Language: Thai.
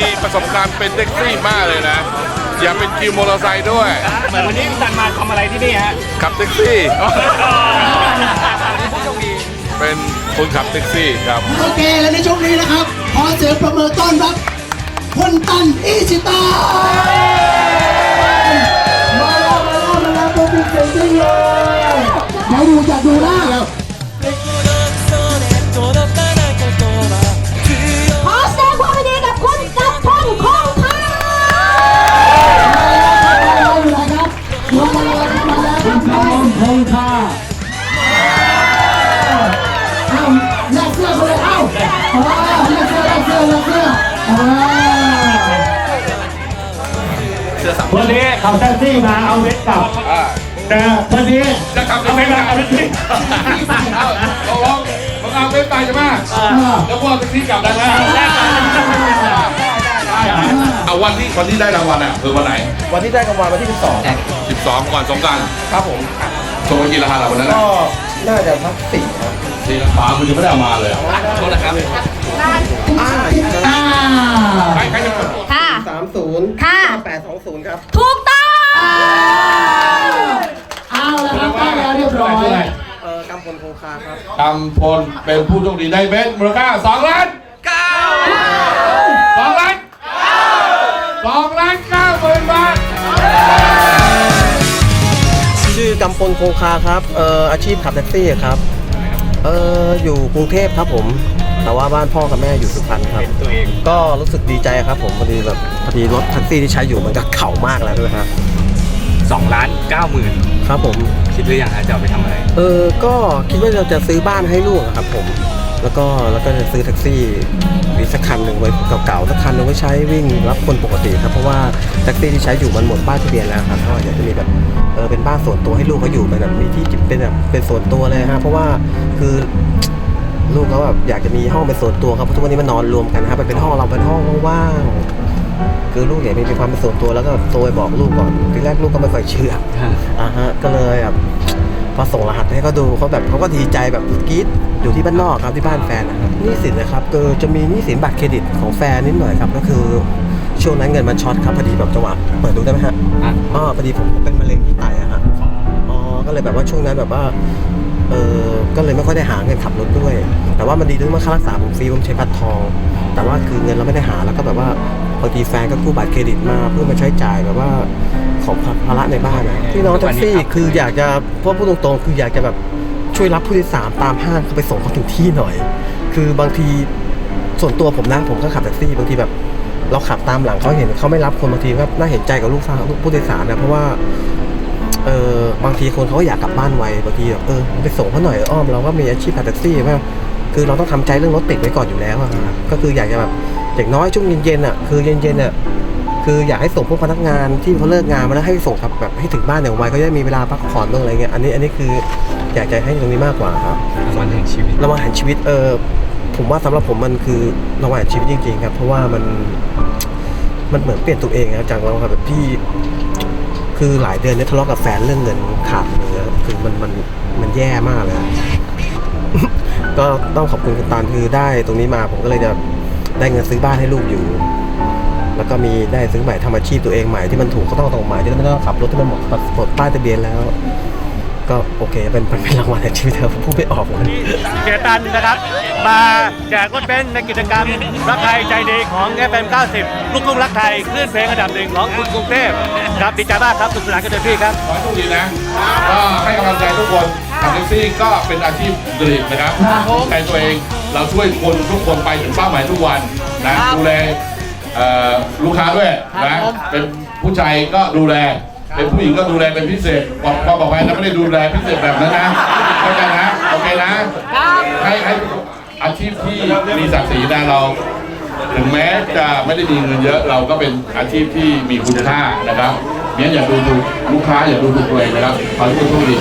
การเป็นแท็กซี่มากเลยนะ อยากเป็นคิวมอเตอร์ไซค์ด้วย เหมือนวันนี้พี่ตันมาทำอะไรที่นี่ฮะ ขับแท็กซี่ เป็นคนขับแท็กซี่ครับ โอเค และในช่วงนี้นะครับ ขอเสียงประเมินต้อนรับคนตันอิชิตามาแล้วมาแล้วมาแล้วตัวเป็นเซนซิงเลยเดี๋ยวดูจากดูหน้าแล้ว น้องพงค่าเอาแลกเสื้อคนเลยเอ้าเอาแลกเสื้อแลกเสื้อแลกเสื้อเอาวันนี้ขับแท็กซี่มาเอาเวทกลับแต่วันนี้จะขับเอาเวทมาเอาเวทที่เอาเอาลองมึงเอาไปไปใช่ไหมแล้วพวกแท็กซี่กลับได้ไหมเอาวันที่วันที่ได้รางวัลอะคือวันไหน วันที่ได้รางวัลวันที่ 12 12 ก่อนสงกรารครับผม โชว์กี่ราคาเราวันนั้นก็น่าจะสักสี่ครับสี่ราคามันยังไม่ได้เอามาเลยโทษนะครับอ่าใครใครจะค่ะ สามศูนย์ค่ะแปดสองศูนย์ครับ ถูกต้อง เอาละครับได้แล้วเรียบร้อยเอ่อกำพลโคคาครับกำพลเป็นผู้โชคดีได้เบสมูลค่า2ล้าน9 2ล้าน2ล้าน9หมื่ ชื่อกำพลโคคาครับเอ่ออาชีพขับแท็กซี่ครับเอ่ออยู่กรุงเทพครับผม แต่ว่าบ้านพ่อกับแม่อยู่สุพรรณครับตัวเองก็รู้สึกดีใจครับผมพอดีแบบพอดีรถแท็กซี่ที่ใช้อยู่มันก็เก่ามากแล้วด้วยครับ2ล้าน9หมื่นครับผมคิดหรือยังฮะจะเอาไปทำอะไร เออก็คิดว่าเราจะซื้อบ้านให้ลูกอะครับผม แล้วก็แล้วก็จะซื้อแท็กซี่อีกสักคันหนึ่งไว้เก่าๆสักคันหนึ่งไว้ใช้วิ่งรับคนปกติครับเพราะว่าแท็กซี่ที่ใช้อยู่มันหมดป้ายทะเบียนแล้วครับก็อยากจะมีแบบเออเป็นบ้านส่วนตัวให้ลูกเขาอยู่เป็นแบบมีที่จิบเป็นแบบเป็นส่วนตัวเลยฮะเพราะว่าคือลูกเขาแบบอยากจะมีห้องเป็นส่วนตัวครับเพราะทุกวันนี้มันนอนรวมกันนะครับมันเป็นห้องเราเป็นห้องว่างๆคือลูกอยากมีความเป็นส่วนตัวแล้วก็โทรไปบอกลูกก่อนทีแรกลูกก็ไม่ค่อยเชื่ออ่าฮะก็เลยแบบ พอส่งรหัสให้เขาดูเขาแบบเขาก็ดีใจแบบกรี๊ดอยู่ที่บ้านนอกครับที่บ้านแฟนนะครับหนี้สินนะครับก็จะมีหนี้สินบัตรเครดิตของแฟนนิดหน่อยครับก็คือช่วงนั้นเงินมันช็อตครับพอดีแบบจังหวะเปิดดูได้ไหมฮะอะอ๋อพอดีผมเป็นมะเร็งที่ไตอะฮะอ๋อก็เลยแบบว่าช่วงนั้นแบบว่าเออก็เลยไม่ค่อยได้หาเงินขับรถด้วย แต่ว่ามันดีตรงที่ว่าค่ารักษาผมฟรีผมใช้บัตรทอง แต่ว่าคือเงินเราไม่ได้หาแล้วก็แบบว่าบางทีแฟนก็กู้บัตรเครดิตมาเพื่อมาใช้จ่ายแบบว่า ของภาระในบ้านนะพี่น้องแท็กซี่คืออยากจะเพราะพูดตรงๆ คืออยากจะแบบช่วยรับผู้โดยสารตามห้างเขาไปส่งเขาถึงที่หน่อย คือบางทีส่วนตัวผมนะผมก็ขับแท็กซี่บางทีแบบเราขับตามหลังเขาเห็นเขาไม่รับคนบางทีก็น่าเห็นใจกับลูกค้าผู้โดยสารนะเพราะว่าเออบางทีคนเขาก็อยากกลับบ้านไวบางทีแบบเออไปส่งเขาหน่อยอ้อมเราก็มีอาชีพขับแท็กซี่ใช่ไหมคือเราต้องทำใจเรื่องรถติดไว้ก่อนอยู่แล้วอะครับก็คืออยากจะแบบอย่างน้อยช่วงเย็นๆอะคือเย็นๆอะ คืออยากให้ส่งพวกพนักงานที่เขาเลิกงานมาแล้วให้ส่งครับแบบให้ถึงบ้านอย่างไวเขาจะมีเวลาพักผ่อนบ้างอะไรเงี้ยอันนี้อันนี้คืออยากจะให้ตรงนี้มากกว่าครับรางวัลแห่งชีวิตรางวัลแห่งชีวิตเออผมว่าสำหรับผมมันคือรางวัลแห่งชีวิตจริงๆครับ เพราะว่ามันมันเหมือนเปลี่ยนตัวเองนะจากเราแบบที่คือหลายเดือนเนี่ยทะเลาะกับแฟนเรื่องเงินขาดเนื้อคือมันมันมันแย่มากเลยก็ต้องขอบคุณคุณตาลคือได้ตรงนี้มาผมก็เลยจะได้เงินซื้อบ้านให้ลูกอยู่ แล้วก็มีได้ซื้อใหม่ทำอาชีพตัวเองใหม่ที่มันถูกก็ต้องตรงหมายที่ไม่ต้องขับรถที่มันหมดหมดป้ายทะเบียนแล้ว ก็โอเคเป็นเป็นรางวัลแห่งชีวิตครับผมพูดไม่ออกเลยเสียตันนะครับ มาแจกรถเบนซ์ในกิจกรรมรักไทยใจดีของ FM 90 ลูกทุ่งรักไทยคลื่นเพลงอันดับหนึ่งของคุณกรุงเทพครับดีใจมากครับสุขสนานกันเต็มที่ครับขอให้โชคดีนะก็ให้กำลังใจทุกคนขับแท็กซี่ก็เป็นอาชีพสุจริตนะครับใจตัวเองเราช่วยคนทุกคนไปถึงเป้าหมายทุกวันนะดูแลเอ่อ ลูกค้าด้วยนะเป็นผู้ชายก็ดูแล เป็นผู้หญิงก็ดูแลเป็นพิเศษบอกก็บอกไปนะไม่ได้ดูแลพิเศษแบบนั้นนะเข้าใจนะโอเคนะให้ให้อาชีพที่มีศักดิ์ศรีนะเราถึงแม้จะไม่ได้มีเงินเยอะเราก็เป็นอาชีพที่มีคุณค่านะครับเนี่ยอย่าดูถูกลูกค้าอย่าดูถูกตัวเองนะครับขอให้คุณโชคดี